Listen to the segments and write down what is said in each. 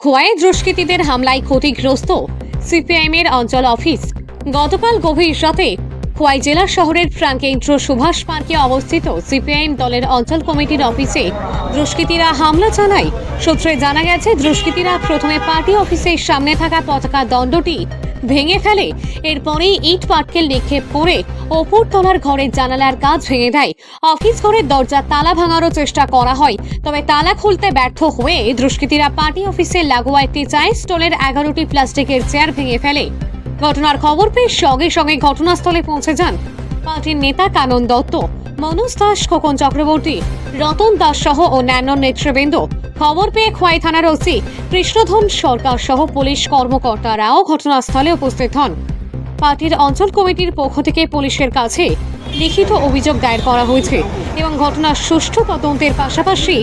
খোয়াই দুষ্কৃতীদের হামলায় ক্ষতিগ্রস্ত সিপিআইএমের অঞ্চল অফিস। গতকাল গভীর রাতে খোয়াই জেলা শহরের ফ্রাঙ্কেন্দ্র সুভাষ পার্কে অবস্থিত সিপিআইএম দলের অঞ্চল কমিটির অফিসে দুষ্কৃতীরা হামলা চালায়। সূত্রে জানা গেছে, দুষ্কৃতীরা প্রথমে পার্টি অফিসের সামনে থাকা পতাকা দণ্ডটি ভেঙে ফেলে। এরপরেই ইট পাটকেল নিক্ষেপ করে ওপর তলার ঘরের জানালার কাজ ভেঙে দেয়। অফিস ঘরের দরজা তালা ভাঙারও চেষ্টা করা হয়, তবে তালা খুলতে ব্যর্থ হয়ে দুষ্কৃতীরা পার্টি অফিসের লাগোয়া একটি চায়ের স্টলের এগারোটি প্লাস্টিকের চেয়ার ভেঙে ফেলে। ঘটনার খবর পেয়ে সঙ্গে সঙ্গে ঘটনাস্থলে পৌঁছে যান পার্টির নেতা কানন দত্ত। মনোজ দাস, খোকন চক্রবর্তী, রতন দাস সহ অন্যান্য নেতৃবৃন্দ। খবর পেয়ে খোয়াই থানার ওসি কৃষ্ণধন সরকার সহ পুলিশ কর্মকর্তারাও ঘটনাস্থলে উপস্থিত হন। পার্টির অঞ্চল কমিটির পক্ষ থেকে পুলিশের কাছে লিখিত অভিযোগ দায়ের করা হয়েছে এবং ঘটনার সুষ্ঠু তদন্তের পাশাপাশি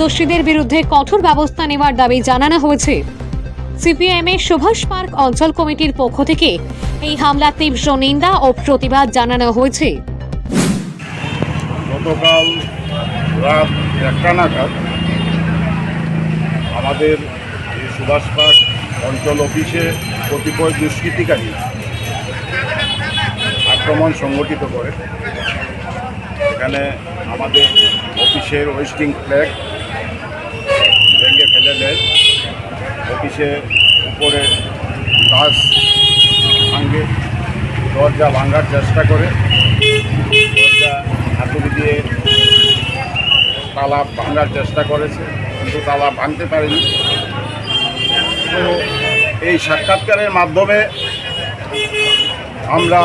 দোষীদের বিরুদ্ধে কঠোর ব্যবস্থা নেওয়ার দাবি জানানো হয়েছে। সিপিএম এর সুভাষ পার্ক অঞ্চল কমিটির পক্ষ থেকে এই হামলা তীব্র নিন্দা ও প্রতিবাদ জানানো হয়েছে। গতকাল রাত একটা নাগাদ আমাদের সুভাষ পার্ক অঞ্চল অফিসে কতিপয় দুষ্কৃতিকারী আক্রমণ সংগঠিত করে। এখানে আমাদের অফিসের ওয়েস্টিং ফ্ল্যাগ ভেঙে ফেলে দেয়। অফিসে উপরে গাছ ভাঙে, দরজা ভাঙার চেষ্টা করে। হাতুড়ি দিয়ে তালা ভাঙার চেষ্টা করেছে, কিন্তু তালা ভাঙতে পারেনি। তো এই সাক্ষাৎকারের মাধ্যমে আমরা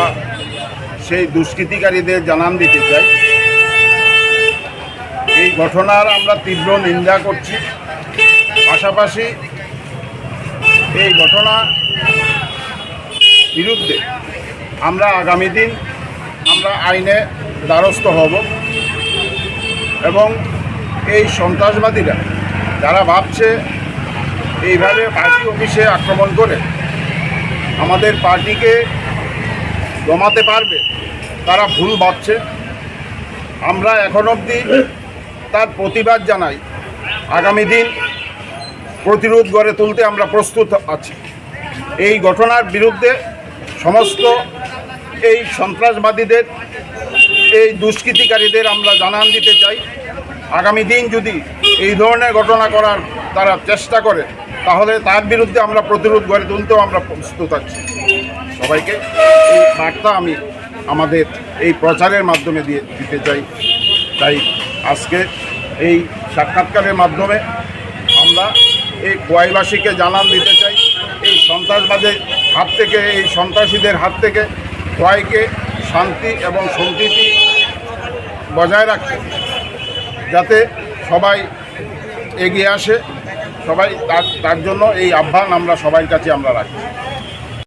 সেই দুষ্কৃতিকারীদের জানান দিতে চাই। এই ঘটনার আমরা তীব্র নিন্দা করছি। পাশাপাশি এই ঘটনা বিরুদ্ধে আমরা আগামী দিন আমরা আইনে দ্বারস্থ হব। এবং এই সন্ত্রাসবাদীরা যারা ভাবছে এইভাবে পার্টি অফিসে আক্রমণ করে আমাদের পার্টিকে জমাতে পারবে, তারা ভুল ভাবছে। আমরা এখন অবধি তার প্রতিবাদ জানাই। আগামী দিন প্রতিরোধ গড়ে তুলতে আমরা প্রস্তুত আছি। এই ঘটনার বিরুদ্ধে সমস্ত এই সন্ত্রাসবাদীদের, এই দুষ্কৃতিকারীদের আমরা জানান দিতে চাই। আগামী দিন যদি এই ধরনের ঘটনা করার তারা চেষ্টা করে, তাহলে তার বিরুদ্ধে আমরা প্রতিরোধ গড়ে তুলতেও আমরা প্রস্তুত আছি। সবাইকে এই বার্তা আমি আমাদের এই প্রচারের মাধ্যমে দিয়ে দিতে চাই। তাই আজকে এই সাক্ষাৎকারের মাধ্যমে আমরা এই কোয়াইবাসীকে জানান দিতে চাই। এই সন্ত্রাসবাদের হাত থেকে, এই সন্ত্রাসীদের হাত থেকে কোয়াইকে শান্তি এবং সম্প্রীতি বজায় রাখতে যাতে সবাই এগিয়ে আসে, সবাই তার তার জন্য এই আহ্বান আমরা সবাই কাছে আমরা রাখি।